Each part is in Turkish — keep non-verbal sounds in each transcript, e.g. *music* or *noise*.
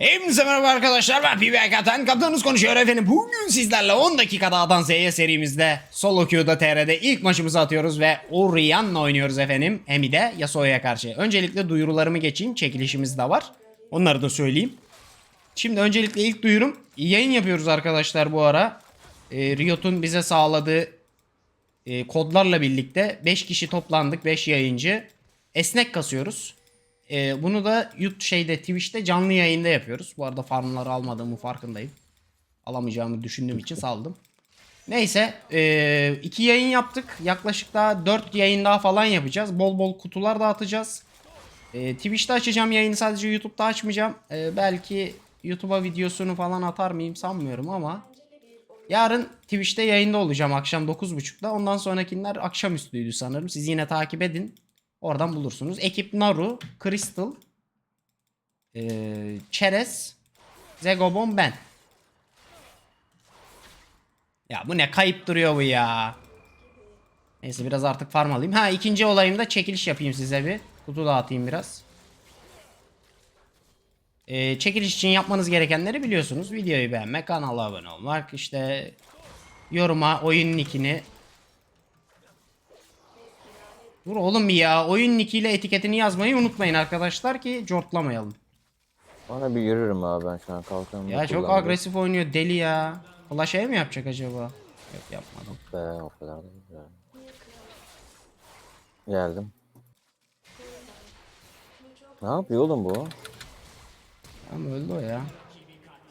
Hepinize merhaba arkadaşlar ben PBA Kaptan Kaptanınız konuşuyor efendim. Bugün sizlerle 10 dakikada A'dan Z'ye serimizde Solo Queue'da TR'de ilk maçımızı atıyoruz Ve Orianna oynuyoruz efendim. Hem de Yasuo'ya karşı. Öncelikle duyurularımı geçeyim çekilişimiz de var. Onları da söyleyeyim. Şimdi öncelikle ilk duyurum Yayın yapıyoruz arkadaşlar bu ara. E, Riot'un bize sağladığı e, kodlarla birlikte 5 kişi toplandık 5 yayıncı. Esnek kasıyoruz ee, bunu da YouTube şeyde Twitch'te canlı yayında yapıyoruz. Bu arada farmları almadığımı farkındayım. Alamayacağımı düşündüğüm için saldım. Neyse ee, iki yayın yaptık. Yaklaşık daha 4 yayın daha falan yapacağız. Bol bol kutular dağıtacağız. Ee, Twitch'te açacağım yayını sadece YouTube'da açmayacağım. Ee, belki YouTube'a videosunu falan atar mıyım sanmıyorum ama Yarın Twitch'te yayında olacağım akşam 9.30'da. Ondan sonrakiler akşamüstüydü sanırım. Siz yine takip edin. Oradan bulursunuz. Ekip Naru, Crystal, ee, Çerez, Zegobon ben. Ya bu ne kayıp duruyor bu ya. Neyse biraz artık farm alayım. Ha ikinci olayımda çekiliş yapayım size bir. Kutu dağıtayım biraz. Ee, çekiliş için yapmanız gerekenleri biliyorsunuz. Videoyu beğenmek, kanala abone olmak, işte yoruma oyun nickini Dur oğlum ya oyun nickiyle etiketini yazmayı unutmayın arkadaşlar ki cortlamayalım. Bana bir yürürüm abi ben şu an kalkanımı Ya çok kullandım. agresif oynuyor deli ya. Flash mi yapacak acaba? Yok yapmadım. Be o kadar da güzel. Geldim. Ne yapıyor oğlum bu? Ama öldü o ya.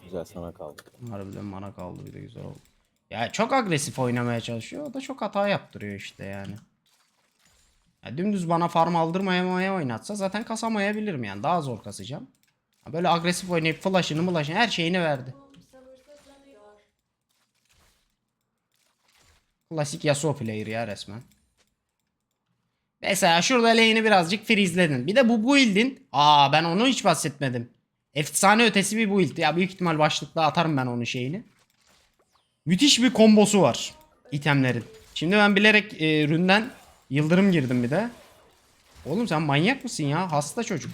Güzel sana kaldı. Harbiden mana kaldı bir de güzel oldu. Ya çok agresif oynamaya çalışıyor. O da çok hata yaptırıyor işte yani. Ya dümdüz bana farm aldırmaya oynatsa zaten kasamayabilirim yani. Daha zor kasacağım. Böyle agresif oynayıp flash'ını flash'ını her şeyini verdi. Klasik Yasuo player ya resmen. Mesela şurada lane'i birazcık freezeledin. Bir de bu build'in. Aa ben onu hiç bahsetmedim. Efsane ötesi bir build. Ya büyük ihtimal başlıkta atarım ben onun şeyini. Müthiş bir kombosu var. itemlerin. Şimdi ben bilerek e, ründen yıldırım girdim bir de. Oğlum sen manyak mısın ya? Hasta çocuk.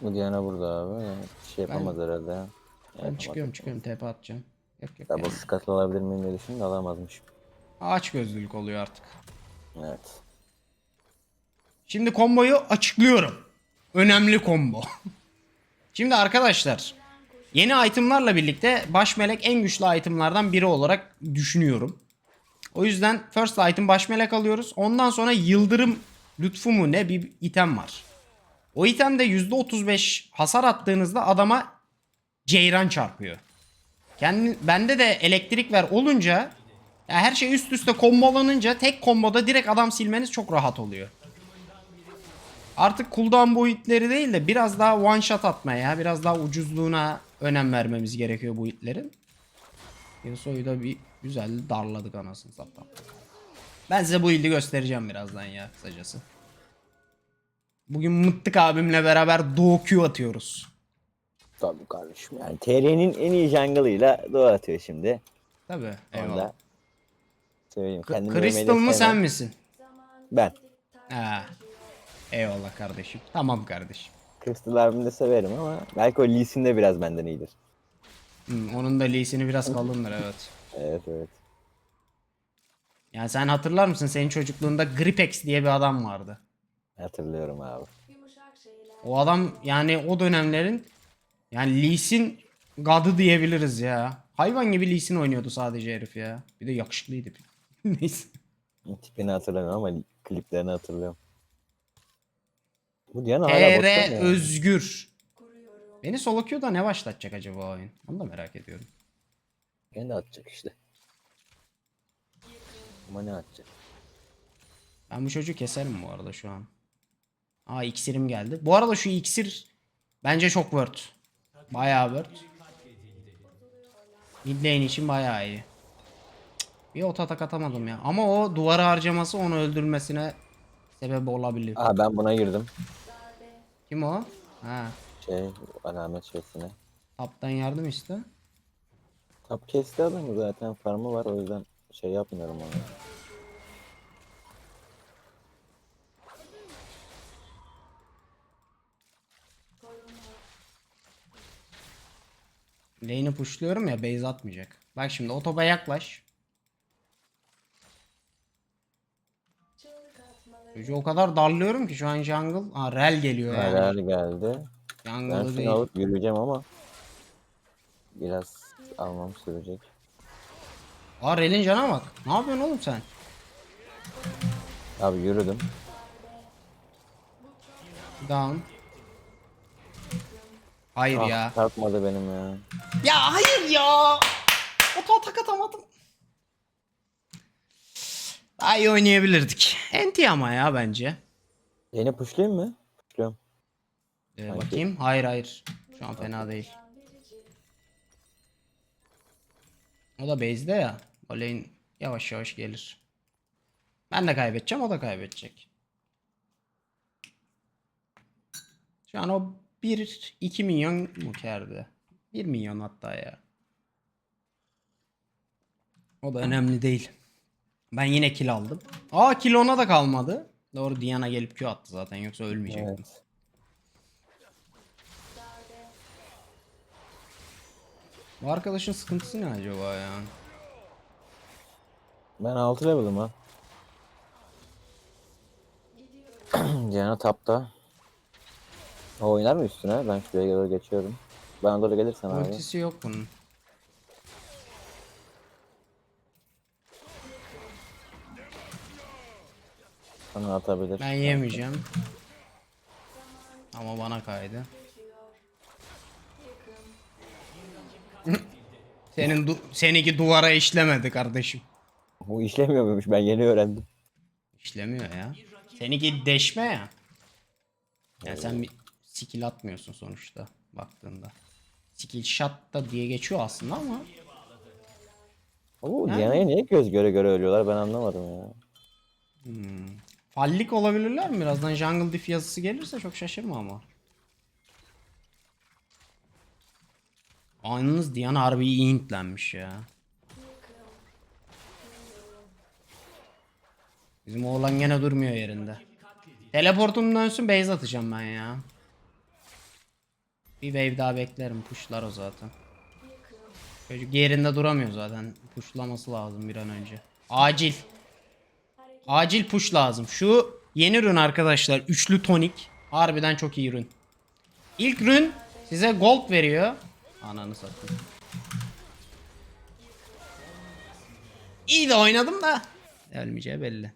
Bu Diana burada abi. Bir şey yapamaz herhalde ya. Ben Yapamaz. çıkıyorum çıkıyorum TP atacağım. Yok yok. Double yani. scuttle alabilir miyim diye düşündüm de alamazmış. Aç gözlülük oluyor artık. Evet. Şimdi komboyu açıklıyorum. Önemli combo. *laughs* Şimdi arkadaşlar yeni itemlarla birlikte baş melek en güçlü itemlardan biri olarak düşünüyorum. O yüzden first item baş melek alıyoruz. Ondan sonra yıldırım lütfu mu ne bir item var. O itemde %35 hasar attığınızda adama ceyran çarpıyor. Kendi, bende de elektrik ver olunca ya her şey üst üste kombolanınca tek komboda direkt adam silmeniz çok rahat oluyor. Artık cooldown boyutları değil de biraz daha one shot atmaya, biraz daha ucuzluğuna önem vermemiz gerekiyor bu hitlerin. Yasuo'yu da bir güzel darladık anasını satayım. Ben size bu ildi göstereceğim birazdan ya kısacası. Bugün Mıttık abimle beraber Doğu Q atıyoruz. Tabii kardeşim. Yani TR'nin en iyi jungle'ıyla doğa atıyor şimdi. Tabii. Eyvallah. da söyleyeyim. Kendimi Crystal mı sen misin? Ben. Ha. Eyvallah kardeşim. Tamam kardeşim. Crystal abimi de severim ama belki o Lee Sin de biraz benden iyidir. Hmm, onun da leasini biraz kalındır evet. Evet evet. Yani sen hatırlar mısın senin çocukluğunda Gripex diye bir adam vardı. Hatırlıyorum abi. O adam yani o dönemlerin yani Lee Sin gadı diyebiliriz ya. Hayvan gibi Lee Sin oynuyordu sadece herif ya. Bir de yakışıklıydı. *laughs* Neyse. Tipini hatırlamıyorum ama kliplerini hatırlıyorum. Bu Diana hala boşta mı TR ya? Özgür. Beni solo queue'da ne başlatacak acaba oyun? Onu da merak ediyorum. Kendi atacak işte. Ama ne atacak? Ben bu çocuğu keserim bu arada şu an. Aa iksirim geldi. Bu arada şu iksir bence çok worth. Bayağı worth. Mid lane için bayağı iyi. Cık, Bir ot atak atamadım ya. Ama o duvarı harcaması onu öldürmesine sebep olabilir. Aa ben buna girdim. Kim o? Ha. Şey alamet şeysine. Taptan yardım iste. Tap kesti adamı zaten farmı var o yüzden şey yapmıyorum onu. Lane'i pushluyorum ya base atmayacak. Bak şimdi o topa yaklaş. Çocuğu o kadar darlıyorum ki şu an jungle. Aa rel geliyor yani. Neler geldi. Ben Jungle'ı şunu değil. alıp yürüyeceğim ama biraz almam sürecek. Aa relin cana bak. Ne yapıyorsun oğlum sen? Abi yürüdüm. Down. Hayır Ah, ya. Çarpmadı benim ya. Ya hayır ya. Oto atak atamadım. Daha iyi oynayabilirdik. Enti ama ya bence. Yeni pushlayayım mı? Pushluyorum. Ee, Sanki- bakayım. Hayır hayır. Şu an fena değil. O da base'de ya. O lane yavaş yavaş gelir. Ben de kaybedeceğim o da kaybedecek. Şu an o 1-2 milyon mu kârdı? 1 milyon hatta ya. O da önemli değil. Ben yine kill aldım. Aa kill ona da kalmadı. Doğru Diana gelip Q attı zaten yoksa ölmeyecektim. Evet. Bu arkadaşın sıkıntısı ne acaba ya? Ben 6 level'ım ha. *clears throat* Cena tapta. O oynar mı üstüne? Ben şuraya doğru geçiyorum. Bana doğru gelirsen abi. Ultisi yok bunun. Sana atabilir. Ben yemeyeceğim. Ama bana kaydı. Senin du seninki duvara işlemedi kardeşim. Bu işlemiyor muymuş? Ben yeni öğrendim. İşlemiyor ya. Seninki deşme ya. Yani sen bir skill atmıyorsun sonuçta baktığında. Skill shot da diye geçiyor aslında ama Bu Yani- Diana'ya niye göz göre göre ölüyorlar ben anlamadım ya. fallik olabilirler mi? Birazdan jungle diff yazısı gelirse çok şaşırma ama. Aynınız Diana harbi iyi intlenmiş ya. Bizim oğlan gene durmuyor yerinde. Teleportum dönsün base atacağım ben ya. Bir wave daha beklerim. Pushlar o zaten. Çocuk yerinde duramıyor zaten. Pushlaması lazım bir an önce. Acil. Acil push lazım. Şu yeni ürün arkadaşlar. Üçlü tonik. Harbiden çok iyi ürün. İlk ürün size gold veriyor. Ananı satayım. İyi de oynadım da. Ölmeyeceği belli.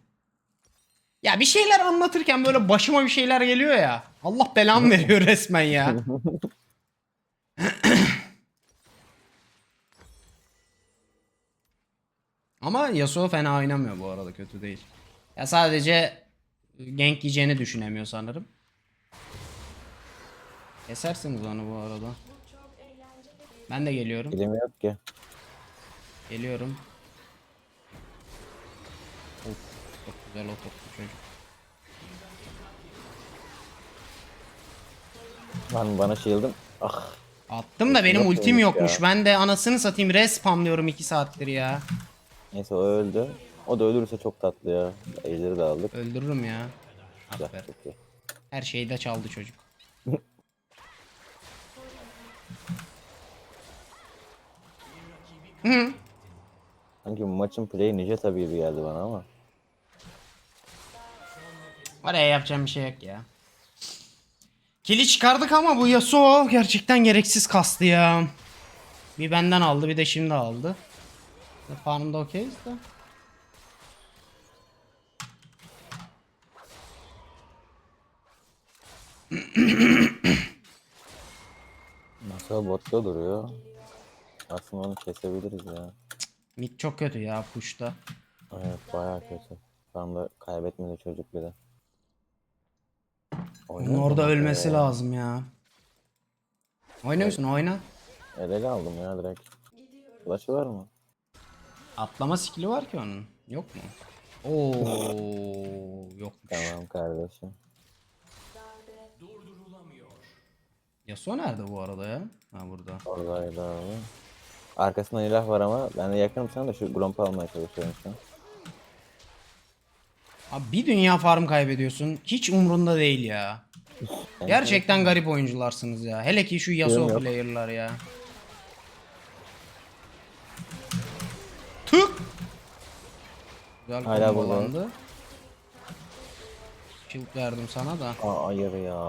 Ya bir şeyler anlatırken böyle başıma bir şeyler geliyor ya. Allah belamı veriyor resmen ya. *laughs* Ama Yasuo fena oynamıyor bu arada kötü değil. Ya sadece gank yiyeceğini düşünemiyor sanırım. Kesersiniz onu bu arada. Ben de geliyorum. Elim yok ki. Geliyorum. Of, çok güzel oturttu çocuk. Lan bana shield'ım. Ah. Attım da benim Yok ultim yokmuş. ya. Ben de anasını satayım res spamlıyorum 2 saattir ya. Neyse o öldü. O da ölürse çok tatlı ya. Ejderi de aldık. Öldürürüm ya. Güzel, Aferin. çok iyi. Her şeyi de çaldı çocuk. Sanki bu maçın play'i nice tabii gibi geldi bana ama. Oraya yapacağım bir şey yok ya. Kili çıkardık ama bu Yasuo gerçekten gereksiz kastı ya. Bir benden aldı bir de şimdi aldı. Farmda okeyiz de. Masa botta duruyor. Aslında onu kesebiliriz ya. Mid çok kötü ya push'ta. Evet bayağı kötü. Şu anda kaybetmedi çocuk bile. Bunun orada ölmesi lazım ya. Oynuyorsun oyna. El ele aldım ya direkt. Flash'ı var mı? Atlama skill'i var ki onun. Yok mu? *laughs* Oo yokmuş. Tamam kardeşim. Yasuo nerede bu arada ya? Ha burada. Oradaydı abi. Arkasında ilah var ama ben de yakınım sana da şu Glomp'u almaya çalışıyorum şu an. Abi bir dünya farm kaybediyorsun. Hiç umrunda değil ya. Gerçekten garip oyuncularsınız ya. Hele ki şu Yasuo Yorum yok. player'lar ya. Tık! Güzel Hala Hala burada. Verdim sana da. Aa hayır ya.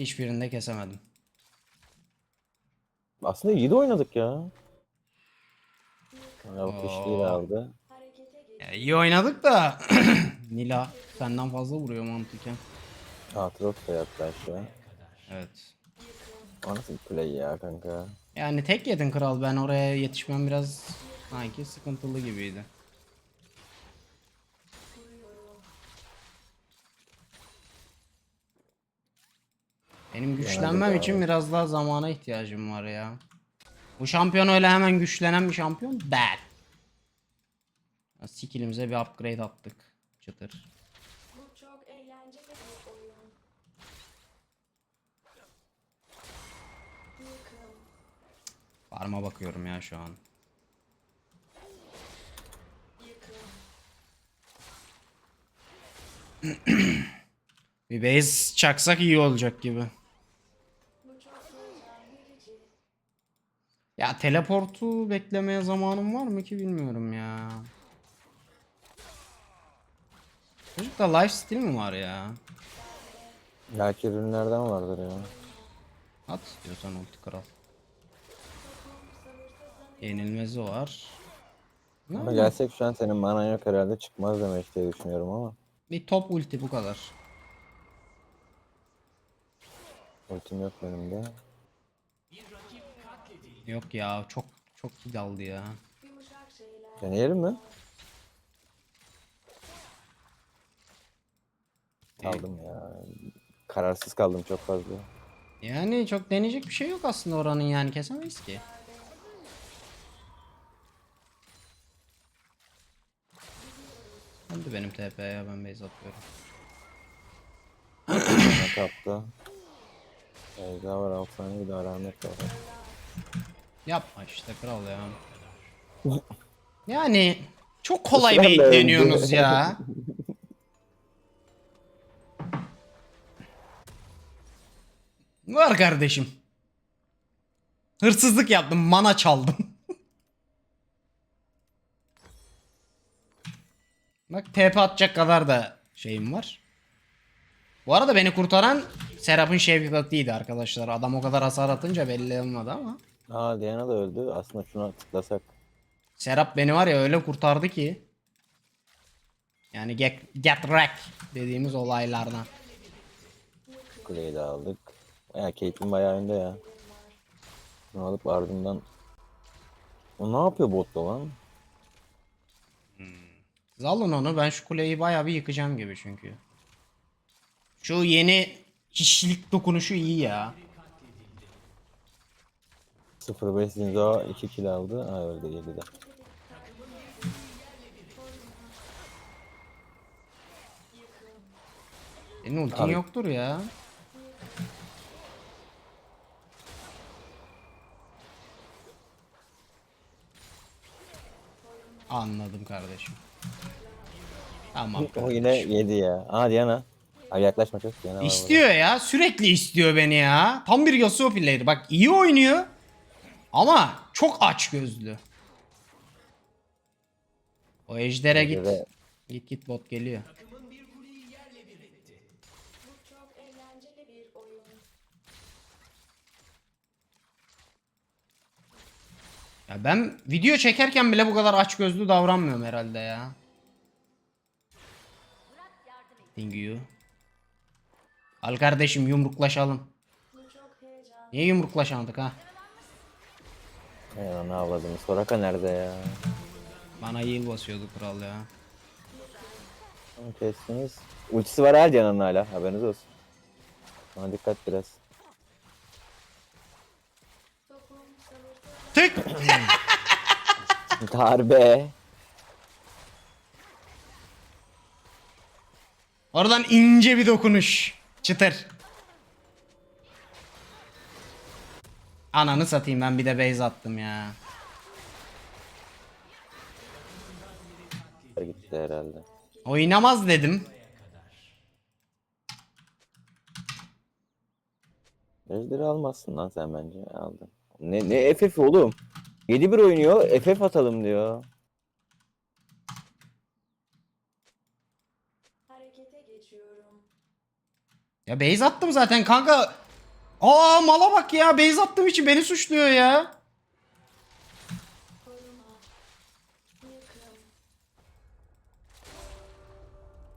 Hiçbirinde kesemedim. Aslında iyi de oynadık ya. Bu Oo. aldı. Ya, iyi oynadık da *clears throat* Nila senden fazla vuruyor mantıken. Aatrox da yattı aşağı. Evet. O nasıl bir play ya kanka? Yani tek yedin kral ben oraya yetişmem biraz sanki sıkıntılı gibiydi. Benim güçlenmem için biraz daha zamana ihtiyacım var ya. Bu şampiyon öyle hemen güçlenen bir şampiyon değil. Skillimize bir upgrade attık. Çıtır. Bu çok eğlenceli bir oyun. Yıkım. Farma bakıyorum ya şu an. *clears throat* bir base çaksak iyi olacak gibi. Bu çok heyecan verici. Ya teleportu beklemeye zamanım var mı ki bilmiyorum ya. Çocukta lifesteal mi var ya? Belki ürünlerden vardır ya. At istiyorsan ulti kral. Yenilmezi var. Ne Ama gelsek şu an senin manan yok herhalde çıkmaz demek diye düşünüyorum ama. Bir top ulti bu kadar. Ultim yok benim de. Yok ya çok çok kill aldı ya. Deneyelim mi? Kaldım ya. Kararsız kaldım çok fazla. Yani çok deneyecek bir şey yok aslında oranın yani kesemeyiz ki. Hadi benim TP ya ben base atıyorum. Kaptı. Ejder var 6 saniye bir daha rahmet var. Yapma işte kral ya. Yani çok kolay bekleniyorsunuz öldü. ya. *laughs* Var kardeşim. Hırsızlık yaptım, mana çaldım. *laughs* Bak TP atacak kadar da şeyim var. Bu arada beni kurtaran Serap'ın Şevkat'iydi arkadaşlar. Adam o kadar hasar atınca belli olmadı ama. Aa Diana da öldü. Aslında şuna tıklasak. Serap beni var ya öyle kurtardı ki. Yani get, get wreck dediğimiz olaylardan. Kuleyi de aldık. Ya Caitlyn bayağı önde ya. Bunu alıp ardından o ne yapıyor botta lan? Siz alın onu ben şu kuleyi bayağı bir yıkacağım gibi çünkü. Şu yeni kişilik dokunuşu iyi ya. 0-5 Zinzo 2 kill aldı. Ha öldü 7'de. Senin ultin Abi- yoktur ya. Anladım kardeşim. Tamam. O yine 7 ya. Aa Diana. Abi yaklaşma çok Diana var burada. İstiyor ya. Sürekli istiyor beni ya. Tam bir Yasuo player. Bak iyi oynuyor. Ama çok aç gözlü. O ejdere git. Ejder'e- Git git bot geliyor. Ya ben video çekerken bile bu kadar aç gözlü davranmıyorum herhalde ya. Dingyu. Al kardeşim yumruklaşalım. Niye yumruklaşamadık ha? Ya ne avladım. Soraka nerede ya? Bana heal basıyordu kral ya. Onu kestiniz. Ultisi var her Diana'nın hala. Haberiniz olsun. Ona dikkat biraz. Tık. Darbe. Oradan ince bir dokunuş. Çıtır. Ananı satayım ben bir de base attım ya. Gitti herhalde. Oynamaz dedim. Ejderi almazsın lan sen bence. Aldın. Ne, ne FF oğlum? 7-1 oynuyor. FF atalım diyor. Harekete geçiyorum. Ya base attım zaten kanka. Aa mala bak ya base attığım için beni suçluyor ya.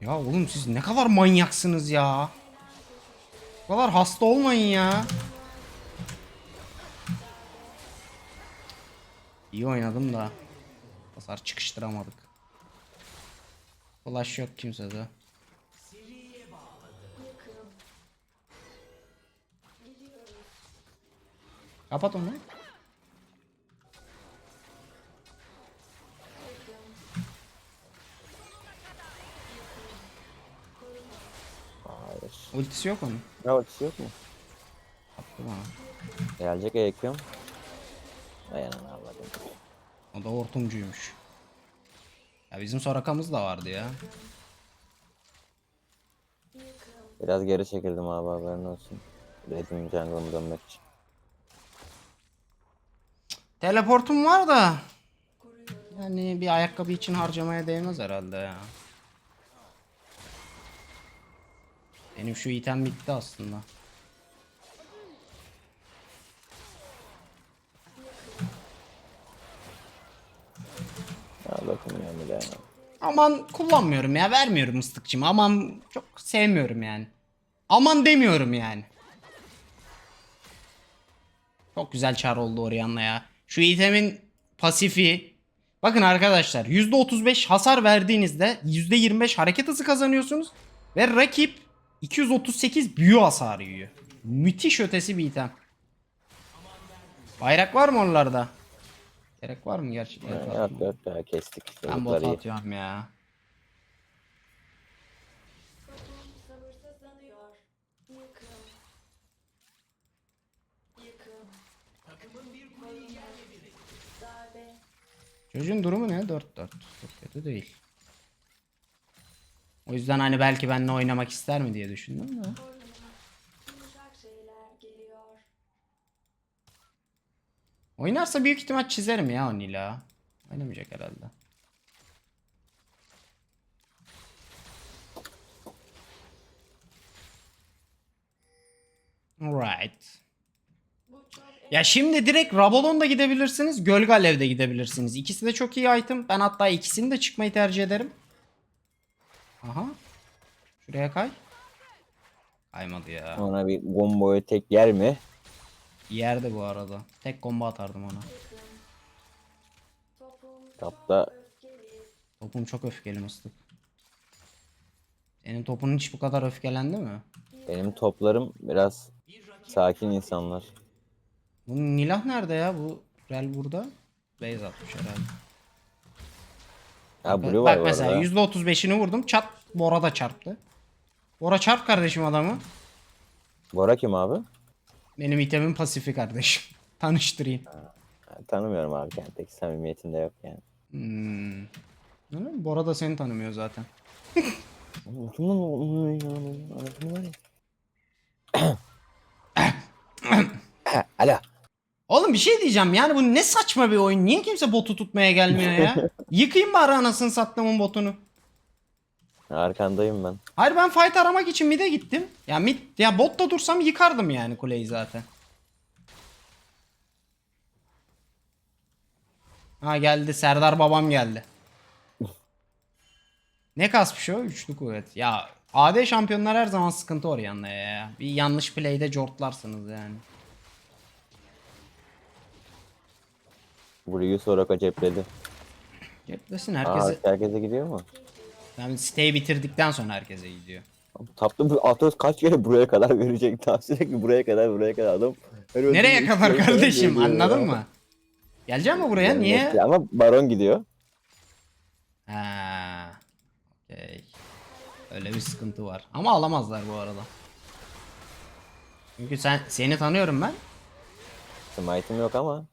Ya oğlum siz ne kadar manyaksınız ya. Bu kadar hasta olmayın ya. İyi oynadım da. Hasar çıkıştıramadık. Flash yok kimsede. Kapat onu. Hayır. Ultisi yok onun. Ne ultisi yok mu? Attı bana. Gelecek Ekrem. Ay anam avladım. O da hortumcuymuş. Ya bizim Soraka'mız da vardı ya. Biraz geri çekildim abi haberin olsun. Red'in jungle'ımı dönmek için. Teleportum var da. Yani bir ayakkabı için harcamaya değmez herhalde ya. Benim şu item bitti aslında. Ya daha. Aman kullanmıyorum ya vermiyorum ıslıkçımı. Aman çok sevmiyorum yani. Aman demiyorum yani. Çok güzel çar oldu Orianna ya. Şu itemin pasifi. Bakın arkadaşlar %35 hasar verdiğinizde %25 hareket hızı kazanıyorsunuz. Ve rakip 238 büyü hasarı yiyor. Müthiş ötesi bir item. Bayrak var mı oralarda? Gerek var mı gerçekten? Yok ya kestik. Ben bot atıyorum ya. Çocuğun durumu ne? 4-4. Çok kötü değil. O yüzden hani belki benimle oynamak ister mi diye düşündüm de. Oynarsa büyük ihtimal çizerim ya o. Oynamayacak herhalde. Right. Ya şimdi direkt Rabolon'da gidebilirsiniz. Gölgalev'de gidebilirsiniz. İkisi de çok iyi item. Ben hatta ikisini de çıkmayı tercih ederim. Aha. Şuraya kay. Kaymadı ya. Ona bir combo'yu tek yer mi? Yerde bu arada. Tek combo atardım ona. öfkeli. Topum çok öfkeli mıstık. Senin topun hiç bu kadar öfkelendi mi? benim toplarım biraz sakin insanlar. Bu Nilah nerede ya? Bu Rel burada. Base atmış herhalde. Ha Blue Bak var bu mesela arada. %35'ini vurdum. Çat Bora da çarptı. Bora çarp kardeşim adamı. Bora kim abi? Benim itemin pasifi kardeşim. *laughs* Tanıştırayım. Ben tanımıyorum abi yani pek samimiyetim de yok yani. Hmm. Öyle mi? Bora da seni tanımıyor zaten. *laughs* *coughs* Alo. Oğlum bir şey diyeceğim yani bu ne saçma bir oyun. Niye kimse botu tutmaya gelmiyor ya? *laughs* Yıkayım bari anasını sattığımın botunu. Arkandayım ben. Hayır ben fight aramak için mid'e gittim. Ya mid ya botta dursam yıkardım yani kuleyi zaten. Ha geldi Serdar babam geldi. *laughs* Ne kasmış o? Üçlü kuvvet. Ya AD şampiyonlar her zaman sıkıntı oraya ya. Bir yanlış play'de jortlarsınız yani. Burayı Soraka cepledi. Ceplesin Aa, herkese. herkese gidiyor mu? Ben siteyi bitirdikten sonra herkese gidiyor. Tapta bu Atos kaç kere buraya kadar verecek? Tam sürekli buraya kadar buraya kadar adam. her Nereye üç kadar kardeşim anladın ya. mı? Gelecek mi buraya? Yani Niye? Ama Baron gidiyor. Ha. Okey. Öyle bir sıkıntı var. Ama alamazlar bu arada. Çünkü sen seni tanıyorum ben. Smite'im yok ama.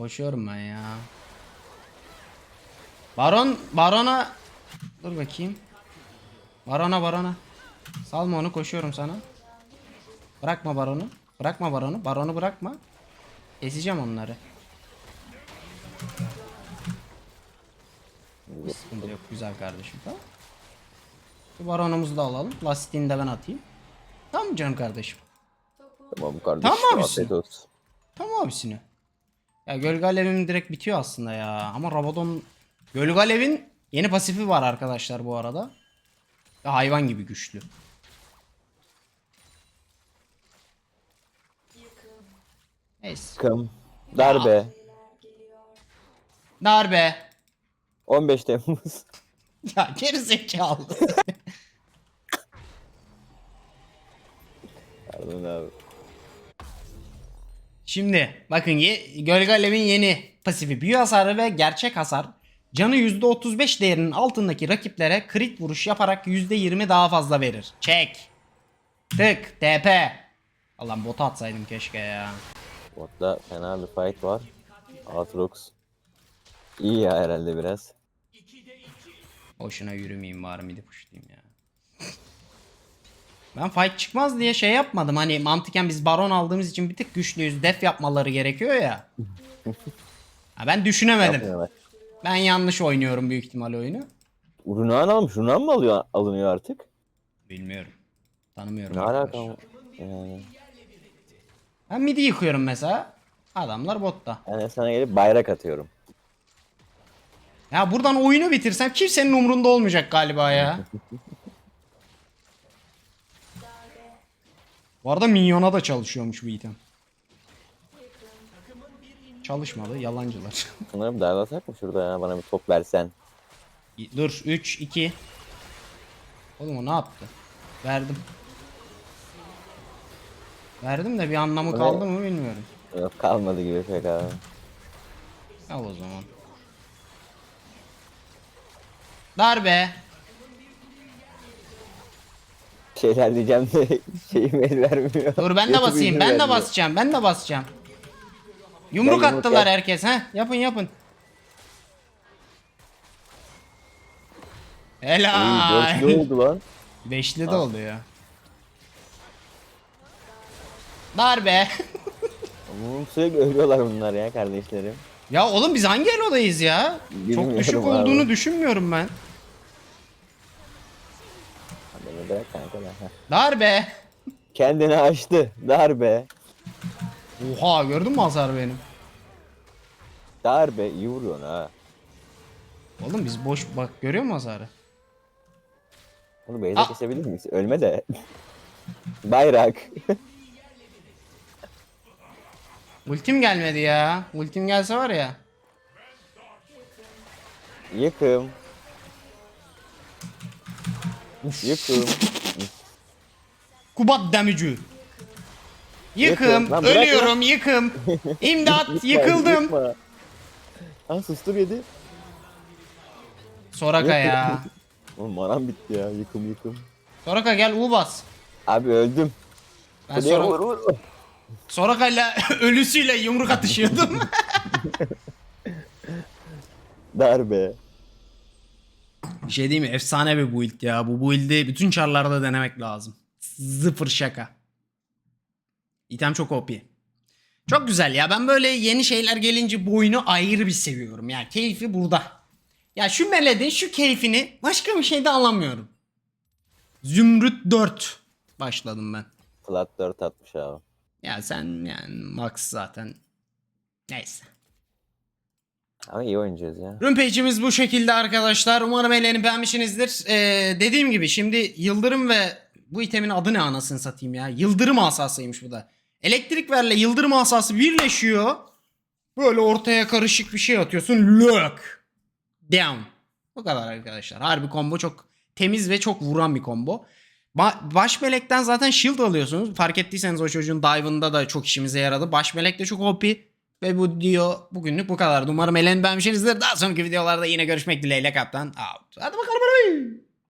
Koşuyorum ben ya. Baron, Baron'a dur bakayım. Barona, Barona. Salma onu koşuyorum sana. Bırakma Baron'u. Bırakma baronu. Baronu bırakma. Ezeceğim onları. Bir sıkıntı yok. Güzel kardeşim. Tamam. Şu baronumuzu da alalım. Lastiğini de ben atayım. Tamam mı canım kardeşim? Tamam kardeşim. Tamam abisin. afiyet olsun. Tamam abisini. Ya Gölge Alevim direkt bitiyor aslında ya. Ama Rabadon... Gölge Alev'in yeni pasifi var arkadaşlar bu arada. Ve hayvan gibi güçlü. Neyse. Kım. Darbe. Darbe. 15 Temmuz. *laughs* Ya geri zekalı. Pardon abi. Şimdi bakın ye, Gölge Alev'in yeni pasifi büyü hasarı ve gerçek hasar. Canı %35 değerinin altındaki rakiplere crit vuruş yaparak %20 daha fazla verir. Çek. Tık. TP. Allah'ım bota atsaydım keşke ya. Botta fena bir fight var. Aatrox. İyi ya herhalde biraz. Boşuna yürümeyeyim bari midi pushlayayım ya. Ben fight çıkmaz diye şey yapmadım. Hani mantıken biz baron aldığımız için bir tık güçlüyüz. Def yapmaları gerekiyor ya. Ha, ben düşünemedim. Yapmıyorlar. Ben yanlış oynuyorum büyük ihtimal oyunu. Runan almış. Runan mı alıyor, alınıyor artık? Bilmiyorum. Tanımıyorum. Ne alaka? Yani, Ben midi yıkıyorum mesela. Adamlar botta. yani sana gelip bayrak atıyorum. Ya buradan oyunu bitirsem kimsenin umrunda olmayacak galiba ya. *laughs* Bu arada minyona da çalışıyormuş bu item. Çalışmadı yalancılar. *laughs* Sanırım darlasak mı şurada ya? Bana bir top versen. Dur 3 2. Oğlum o ne yaptı? Verdim. Verdim de bir anlamı kaldı mı bilmiyorum. Yok kalmadı gibi pek abi. Al o zaman. Darbe. Şeyler diyeceğim de *laughs* şeyim el vermiyor. Dur ben de basayım. Ben de basacağım. Ben de basacağım. Yumruk Ben yumruk attılar yap- herkes ha. Yapın yapın. Helal. dörtlü oldu lan. Beşli de oldu ya. Darbe. Bunu sürekli ölüyorlar bunlar ya kardeşlerim. ya oğlum biz hangi elodayız ya? Bilmiyorum Çok düşük abi. olduğunu düşünmüyorum ben. Beni bırak kanka da. Heh. Darbe. Kendini açtı. Darbe. Oha gördün mü hasar benim? Darbe. iyi vuruyorsun ha. Oğlum biz boş bak görüyor musun hasarı? Bunu beyza Aa. kesebilir miyiz? Ölme de. *laughs* Bayrak. *laughs* Ultim gelmedi ya. Ultim gelse var ya. Yıkım. Yıkım. Kubat demücü. Yıkım. Lan bırak ölüyorum, yıkım. *laughs* İmdat, Yıkma, yıkıldım. yıkma. Ha sustur yedi. Soraka ya. *laughs* Oğlum manam bitti ya. Yıkım yıkım. Soraka gel U bas. Abi öldüm. Ben Hadi Sora- vur vur. Soraka'yla ölüsüyle yumruk atışıyordum. *laughs* Darbe. bir şey değil mi? Efsane bir build ya. Bu build'i bütün çarlarda denemek lazım. Sıfır şaka. İtem çok OP. Çok güzel ya. Ben böyle yeni şeyler gelince bu oyunu ayrı bir seviyorum. Yani keyfi burada. Ya şu meledin şu keyfini başka bir şeyde alamıyorum. Zümrüt 4 başladım ben. Flat 4 atmış abi. Ya sen yani max zaten. Neyse. Ama iyi oynayacağız ya. Rumpage'imiz bu şekilde arkadaşlar. Umarım eğlenip beğenmişsinizdir. Ee, dediğim gibi şimdi Yıldırım ve bu itemin adı ne anasını satayım ya. Yıldırım asasıymış bu da. Elektrik verle Yıldırım asası birleşiyor. Böyle ortaya karışık bir şey atıyorsun. Look. Down. Bu kadar arkadaşlar. Harbi combo çok temiz ve çok vuran bir combo. Ba- baş melekten zaten shield alıyorsunuz. Fark ettiyseniz o çocuğun dive'ında da çok işimize yaradı. Baş melek de çok OP. Ve bu diyor bugünlük bu kadar. Umarım eğlenip beğenmişsinizdir. Daha sonraki videolarda yine görüşmek dileğiyle kaptan. Out. Hadi bakalım.